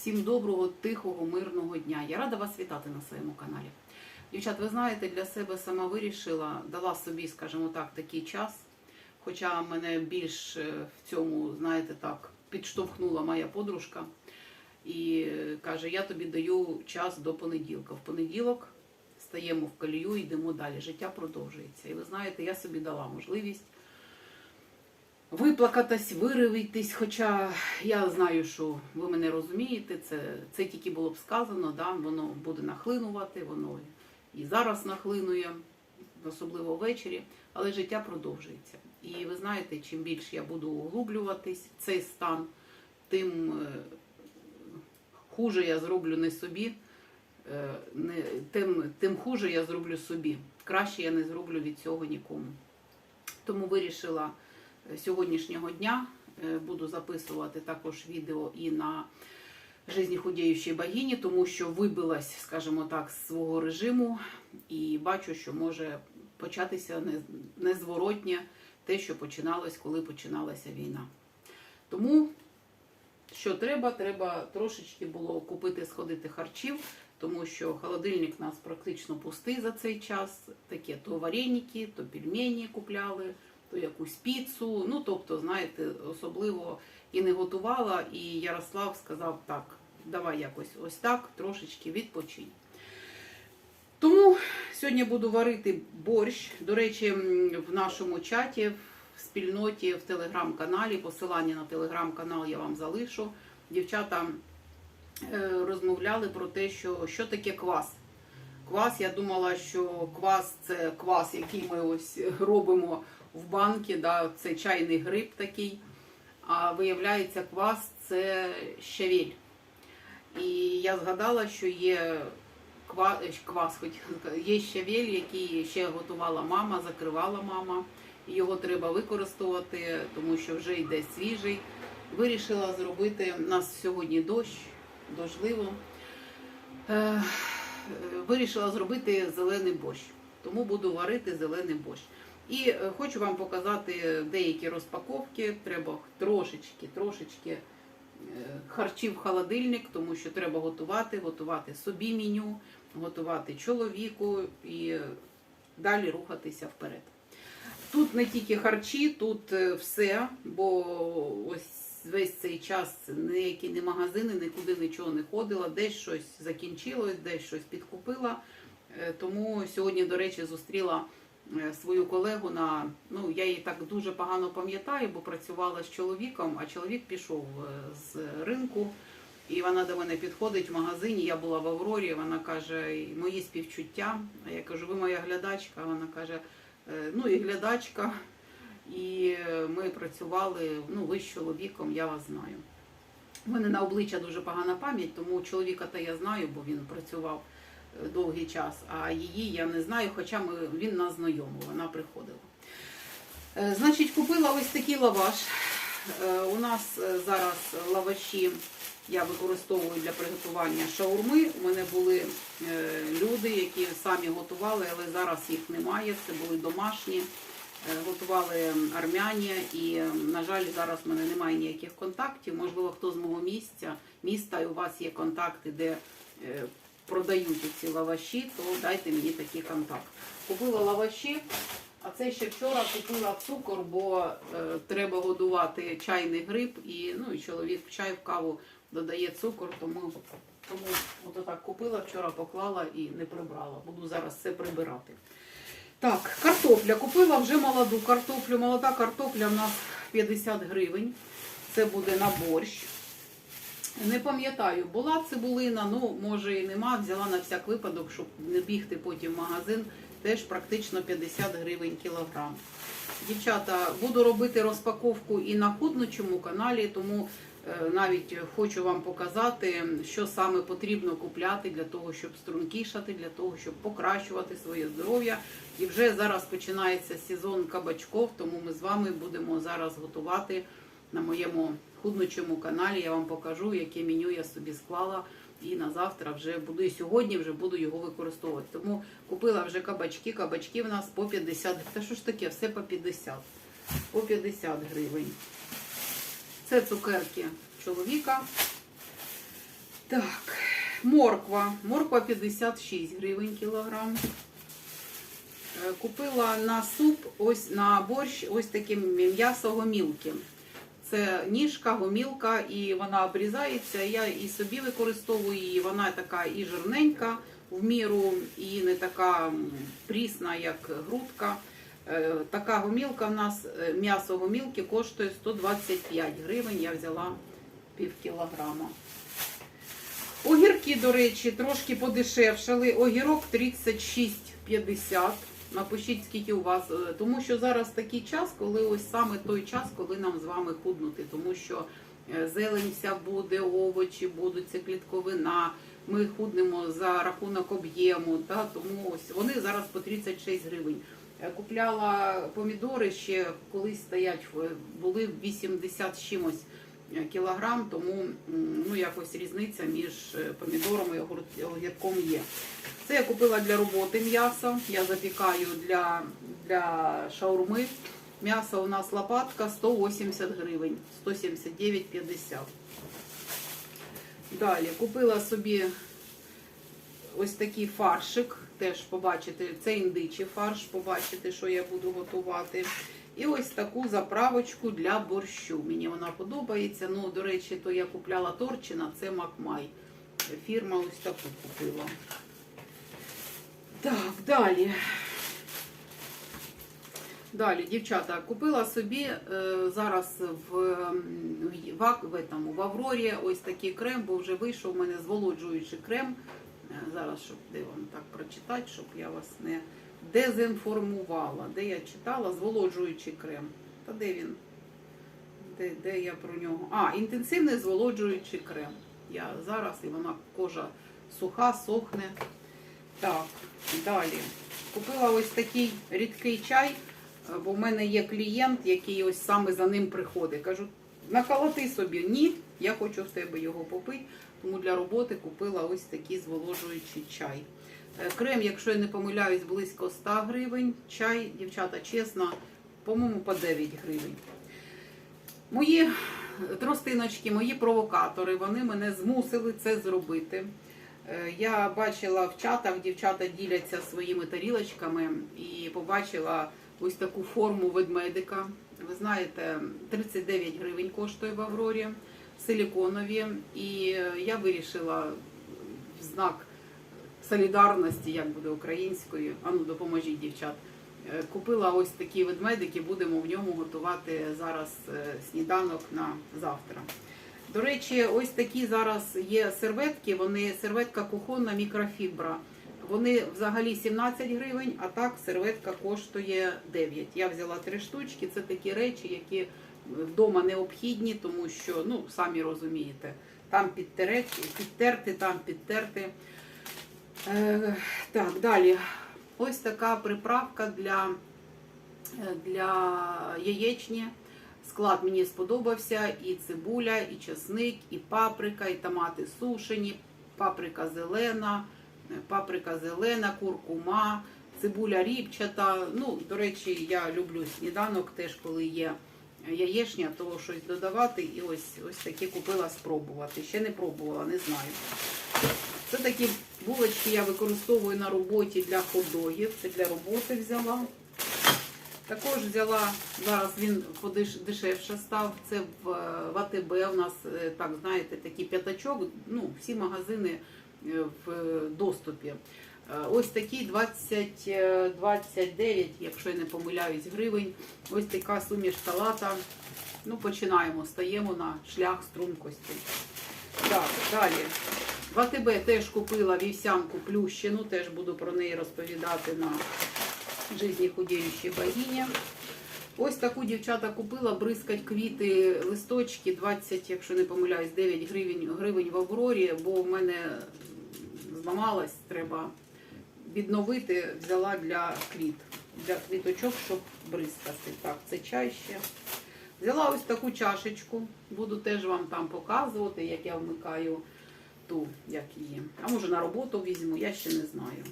Всім доброго, тихого, мирного дня. Я рада вас вітати на своєму каналі. Дівчат, ви знаєте, для себе сама вирішила, дала собі, скажімо так, такий час. Хоча мене більш е, в цьому, знаєте, так, підштовхнула моя подружка і е, каже: Я тобі даю час до понеділка. В понеділок стаємо в колію, йдемо далі. Життя продовжується. І ви знаєте, я собі дала можливість виплакатись, виривитись. Хоча я знаю, що ви мене розумієте, це, це тільки було б сказано, да? воно буде нахлинувати, воно і зараз нахлинує, особливо ввечері, але життя продовжується. І ви знаєте, чим більше я буду углублюватись в цей стан, тим е, хуже я зроблю не собі, е, не, тим, тим хуже я зроблю собі. Краще я не зроблю від цього нікому. Тому вирішила сьогоднішнього дня е, буду записувати також відео і на жизні худіючої богині, тому що вибилась, скажімо так, з свого режиму і бачу, що може початися не- незворотнє те, що починалось, коли починалася війна. Тому, що треба, треба трошечки було купити, сходити харчів, тому що холодильник у нас практично пустий за цей час. Таке то вареники, то пельмені купляли, то якусь піцу. Ну, тобто, знаєте, особливо і не готувала. І Ярослав сказав так, давай якось ось так, трошечки відпочинь. Тому сьогодні буду варити борщ. До речі, в нашому чаті, в спільноті, в телеграм-каналі, посилання на телеграм-канал я вам залишу. Дівчата е, розмовляли про те, що, що таке квас. Квас, я думала, що квас це квас, який ми ось робимо в банки, да, це чайний гриб такий. А виявляється, квас це щавель. І я згадала, що є ква- е, квас, хоч є щавель, який ще готувала мама, закривала мама. Його треба використовувати, тому що вже йде свіжий. Вирішила зробити у нас сьогодні дощ, дождливо. Е, Вирішила зробити зелений борщ, тому буду варити зелений борщ. І е, хочу вам показати деякі розпаковки. Треба трошечки, трошечки е, харчів в холодильник, тому що треба готувати, готувати собі меню, готувати чоловіку і далі рухатися вперед. Тут не тільки харчі, тут е, все, бо ось весь цей час ніякі не магазини, нікуди нічого не ходила, десь щось закінчилось, десь щось підкупила. Тому сьогодні, до речі, зустріла свою колегу на ну я її так дуже погано пам'ятаю, бо працювала з чоловіком, а чоловік пішов е, з ринку. І вона до мене підходить в магазині. Я була в Аврорі. Вона каже: мої співчуття. А я кажу, ви моя глядачка. Вона каже, «Е, ну і глядачка. І е, ми працювали. Ну, ви з чоловіком, я вас знаю. У мене на обличчя дуже погана пам'ять, тому чоловіка та я знаю, бо він працював е, довгий час. А її я не знаю, хоча ми, він нас знайомий, вона приходила. Е, Значить, купила ось такий лаваш. Е, У нас е, зараз лаваші я використовую для приготування шаурми. У мене були люди, які самі готували, але зараз їх немає. Це були домашні. Готували армяні, і, на жаль, зараз в мене немає ніяких контактів. Можливо, хто з мого місця, міста, і у вас є контакти, де продають ці лаваші, то дайте мені такий контакт. Купила лаваші, а це ще вчора купила цукор, бо е, треба годувати чайний гриб, і ну і чоловік в чай в каву додає цукор, тому, тому от так купила, вчора поклала і не прибрала. Буду зараз все прибирати. Так, картопля. Купила вже молоду картоплю. Молода картопля в нас 50 гривень. Це буде на борщ. Не пам'ятаю, була цибулина, ну може і нема. Взяла на всяк випадок, щоб не бігти потім в магазин. Теж практично 50 гривень кілограм. Дівчата, буду робити розпаковку і на худночому каналі, тому е, навіть хочу вам показати, що саме потрібно купляти для того, щоб стрункішати, для того, щоб покращувати своє здоров'я. І вже зараз починається сезон кабачков, тому ми з вами будемо зараз готувати на моєму худночому каналі. Я вам покажу, яке меню я собі склала. І на завтра вже буду, і сьогодні вже буду його використовувати. Тому купила вже кабачки. Кабачки в нас по 50 Та що ж таке, все по 50. По 50 гривень. Це цукерки чоловіка. Так, морква. Морква 56 гривень кілограм. Е, Купила на суп, ось на борщ, ось таке м'ясо гомілки. Це ніжка, гомілка, і вона обрізається. Я і собі використовую її. Вона така і жирненька в міру, і не така прісна, як грудка. Е, Така гомілка в нас, е, м'ясо гомілки коштує 125 гривень. Я взяла пів кілограма. Огірки, до речі, трошки подешевшали. Огірок 36,50. Напишіть, скільки у вас, е, тому що зараз такий час, коли ось саме той час, коли нам з вами худнути, тому що е, зелень вся буде, овочі будуть, це клітковина. Ми худнемо за рахунок об'єму, та, тому ось вони зараз по 36 гривень. Е, Купляла помідори ще колись стоять, були 80 чимось кілограм, тому ну, якось різниця між е, помідором і огірком є. Це я купила для роботи м'ясо. Я запікаю для, для шаурми. М'ясо у нас лопатка 180 гривень, 179,50. Далі купила собі ось такий фаршик. Теж побачите, це індичий фарш, побачите, що я буду готувати. І ось таку заправочку для борщу. Мені вона подобається. Ну, до речі, то я купляла Торчина, це Макмай. Фірма ось таку купила. Так, далі. Далі, дівчата, купила собі е, зараз в, в, в, этому, в Аврорі ось такий крем, бо вже вийшов у мене зволоджуючий крем. Е, зараз, щоб де вам так прочитати, щоб я вас не дезінформувала. Де я читала зволоджуючий крем. Та де він? Де, де я про нього? А, інтенсивний зволоджуючий крем. Я зараз і вона кожа суха, сохне. Так, далі. Купила ось такий рідкий чай, е, бо в мене є клієнт, який ось саме за ним приходить. Кажу, наколоти собі. Ні, я хочу в тебе його попити. Тому для роботи купила ось такий зволожуючий чай. Е, Крем, якщо я не помиляюсь, близько 100 гривень. Чай, дівчата, чесно, по-моєму, по 9 гривень. Мої тростиночки, мої провокатори, вони мене змусили це зробити. Е, Я бачила в чатах, дівчата діляться своїми тарілочками і побачила ось таку форму ведмедика. Ви знаєте, 39 гривень коштує в Аврорі, силіконові. І е, я вирішила в знак солідарності, як буде українською. Ану, допоможіть, дівчат. Е, Купила ось такі ведмедики, будемо в ньому готувати зараз е, сніданок на завтра. До речі, ось такі зараз є серветки. Вони серветка кухонна мікрофібра. Вони взагалі 17 гривень, а так серветка коштує 9. Я взяла три штучки. Це такі речі, які вдома необхідні, тому що, ну, самі розумієте, там підтерти, там підтерти. Е, так, далі. Ось така приправка для, е, для яєчні. Склад мені сподобався. І цибуля, і чесник, і паприка, і томати сушені, паприка зелена, е, паприка зелена, куркума, цибуля ріпчата. Ну, до речі, я люблю сніданок теж, коли є яєчня, то щось додавати. І ось ось такі купила спробувати. Ще не пробувала, не знаю. Це такі булочки я використовую на роботі для хот-догів. Це для роботи взяла. Також взяла, зараз він дешевше став. Це в, АТБ у нас, е, так знаєте, такий п'ятачок. Ну, всі магазини е, в доступі. Е, Ось такий 20, е, 29, якщо я не помиляюсь, гривень. Ось така суміш салата. Ну, починаємо, стаємо на шлях стрункості. Так, далі. В АТБ теж купила вівсянку плющину, теж буду про неї розповідати на житті худіючої богині. Ось таку дівчата купила, бризкать квіти, листочки 20, якщо не помиляюсь, 9 гривень, гривень в Аврорі, бо в мене зламалась, треба відновити, взяла для квіт, для квіточок, щоб бризкати. Так, це чай ще. Взяла ось таку чашечку, буду теж вам там показувати, як я вмикаю ту, як її. А може на роботу візьму, я ще не знаю.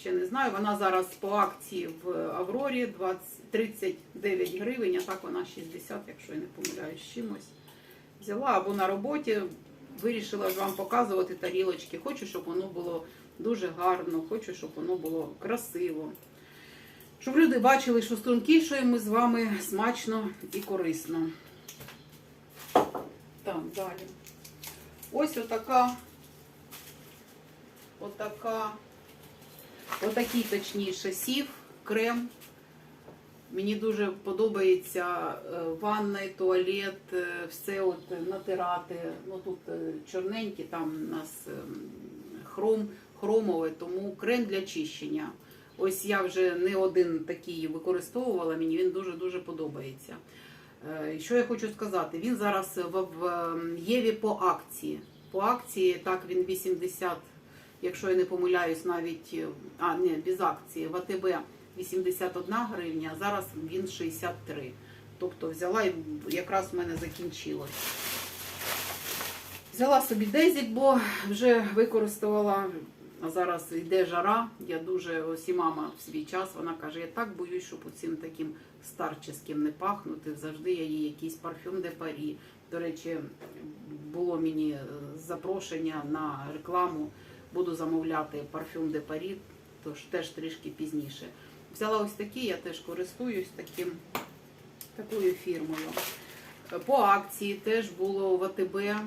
Ще не знаю. Вона зараз по акції в Аврорі 20, 39 гривень, а так вона 60, якщо я не помиляюсь чимось. Взяла або на роботі вирішила ж вам показувати тарілочки. Хочу, щоб воно було дуже гарно, хочу, щоб воно було красиво. Щоб люди бачили, що стрункішуємо ми з вами смачно і корисно. Так, далі. Ось отака, отака, отакий точніше сів, крем. Мені дуже подобається е, ванна, туалет, е, все от натирати. Ну тут е, чорненькі, там у нас ем, хром, хромове, тому крем для чищення. Ось я вже не один такий використовувала, мені він дуже-дуже подобається. Е, Що я хочу сказати? Він зараз в, Єві по акції. По акції так він 80, якщо я не помиляюсь, навіть е, а не без акції в АТБ 81 гривня, а зараз він 63. Тобто взяла і якраз в мене закінчилось. Взяла собі дезік, бо вже використовувала. А зараз йде жара. Я дуже ось і мама в свій час. Вона каже: я так боюсь, щоб цим таким старческим не пахнути. Завжди я їй якийсь парфюм де Парі. До речі, було мені е, запрошення на рекламу. Буду замовляти парфюм де Парі, тож теж трішки пізніше. Взяла ось такий, я теж користуюсь таким, такою фірмою. По акції теж було в АТБ е,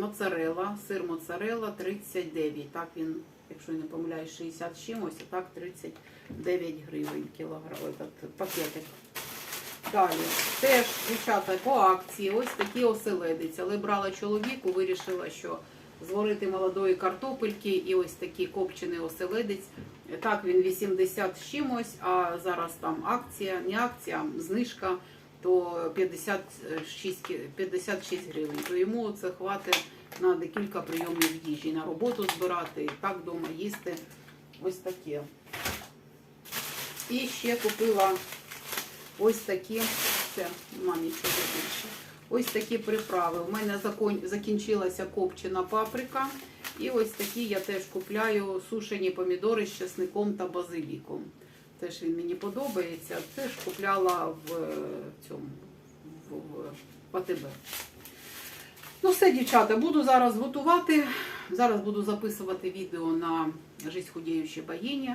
моцарела, сир моцарела 39. Так він, якщо я не помиляюсь, 60 з чимось, а так 39 гривень кілограм, этот пакетик. Далі, теж, дівчата, по акції, ось такі оселедець. Але брала чоловіку, вирішила, що зварити молодої картопельки і ось такий копчений оселедець. Так, він 80 з чимось, а зараз там акція, не акція, а знижка то 56, 56 гривень. То йому це хватить на декілька прийомів їжі, на роботу збирати, так вдома їсти. Ось таке. І ще купила ось такі, це нема нічого більше. Ось такі приправи. У мене закінчилася копчена паприка. І ось такі я теж купляю сушені помідори з чесником та базиліком. Теж він мені подобається. Теж купляла в е, цьому в, АТБ. Ну все, дівчата, буду зараз готувати. Зараз буду записувати відео на «Жизнь худіючої богині.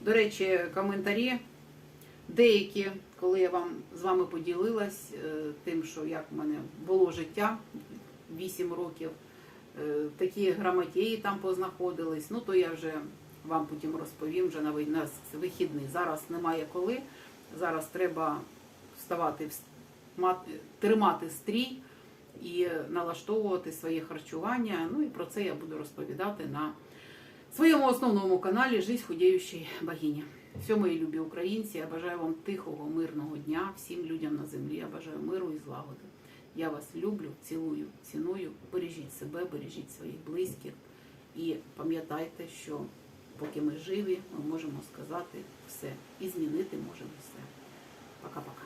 До речі, коментарі деякі, коли я вам з вами поділилась е, тим, що як в мене було життя 8 років, е, такі грамотеї там познаходились. Ну то я вже вам потім розповім вже на вихідний. Зараз немає коли. Зараз треба вставати, тримати стрій і налаштовувати своє харчування. Ну і про це я буду розповідати на своєму основному каналі Жизнь худіючої богині. Все, мої любі українці, я бажаю вам тихого, мирного дня, всім людям на землі. Я бажаю миру і злагоди. Я вас люблю, цілую, ціную. Бережіть себе, бережіть своїх близьких. І пам'ятайте, що поки ми живі, ми можемо сказати все і змінити можемо все. Пока-пока.